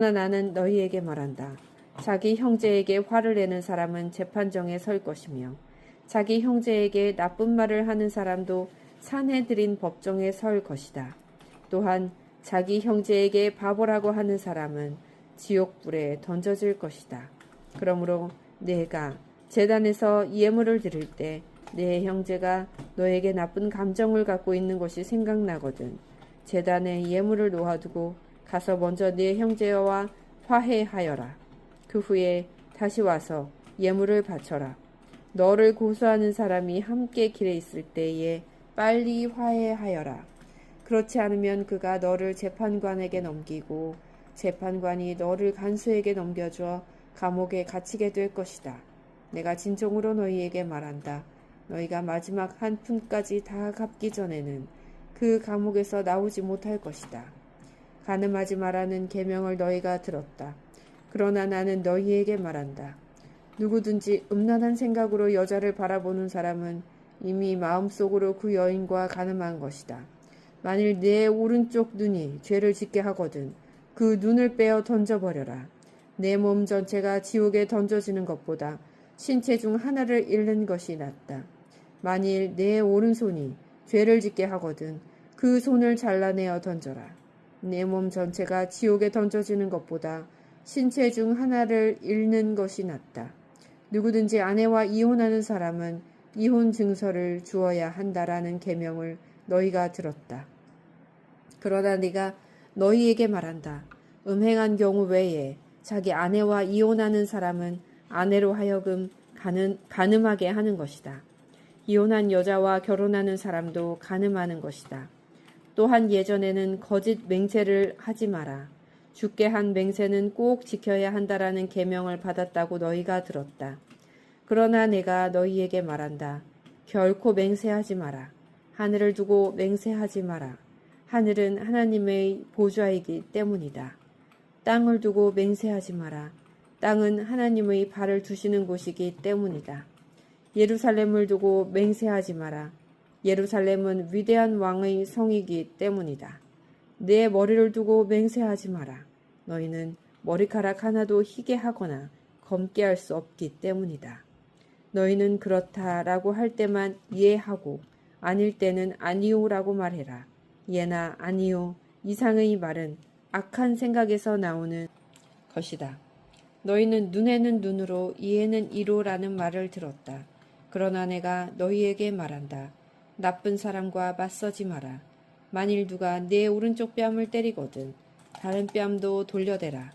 그러나 나는 너희에게 말한다. 자기 형제에게 화를 내는 사람은 재판정에 설 것이며 자기 형제에게 나쁜 말을 하는 사람도 산해드린 법정에 설 것이다. 또한 자기 형제에게 바보라고 하는 사람은 지옥불에 던져질 것이다. 그러므로 내가 재단에서 예물을 드릴 때 내 형제가 너에게 나쁜 감정을 갖고 있는 것이 생각나거든. 재단에 예물을 놓아두고 가서 먼저 네 형제와 화해하여라. 그 후에 다시 와서 예물을 바쳐라. 너를 고소하는 사람이 함께 길에 있을 때에 빨리 화해하여라. 그렇지 않으면 그가 너를 재판관에게 넘기고 재판관이 너를 간수에게 넘겨줘 감옥에 갇히게 될 것이다. 내가 진정으로 너희에게 말한다. 너희가 마지막 한 푼까지 다 갚기 전에는 그 감옥에서 나오지 못할 것이다. 가늠하지 말라는 계명을 너희가 들었다. 그러나 나는 너희에게 말한다. 누구든지 음란한 생각으로 여자를 바라보는 사람은 이미 마음속으로 그 여인과 가늠한 것이다. 만일 내 오른쪽 눈이 죄를 짓게 하거든 그 눈을 빼어 던져버려라. 내 몸 전체가 지옥에 던져지는 것보다 신체 중 하나를 잃는 것이 낫다. 만일 내 오른손이 죄를 짓게 하거든 그 손을 잘라내어 던져라. 내 몸 전체가 지옥에 던져지는 것보다 신체 중 하나를 잃는 것이 낫다. 누구든지 아내와 이혼하는 사람은 이혼 증서를 주어야 한다라는 계명을 너희가 들었다. 그러나 네가 너희에게 말한다. 음행한 경우 외에 자기 아내와 이혼하는 사람은 아내로 하여금 가늠, 가늠하게 하는 것이다. 이혼한 여자와 결혼하는 사람도 가늠하는 것이다. 또한 예전에는 거짓 맹세를 하지 마라. 죽게 한 맹세는 꼭 지켜야 한다라는 계명을 받았다고 너희가 들었다. 그러나 내가 너희에게 말한다. 결코 맹세하지 마라. 하늘을 두고 맹세하지 마라. 하늘은 하나님의 보좌이기 때문이다. 땅을 두고 맹세하지 마라. 땅은 하나님의 발을 두시는 곳이기 때문이다. 예루살렘을 두고 맹세하지 마라. 예루살렘은 위대한 왕의 성이기 때문이다. 내 머리를 두고 맹세하지 마라. 너희는 머리카락 하나도 희게 하거나 검게 할 수 없기 때문이다. 너희는 그렇다라고 할 때만 예하고 아닐 때는 아니오라고 말해라. 예나 아니오 이상의 말은 악한 생각에서 나오는 것이다. 너희는 눈에는 눈으로 이에는 이로라는 말을 들었다. 그러나 내가 너희에게 말한다. 나쁜 사람과 맞서지 마라. 만일 누가 내 오른쪽 뺨을 때리거든 다른 뺨도 돌려대라.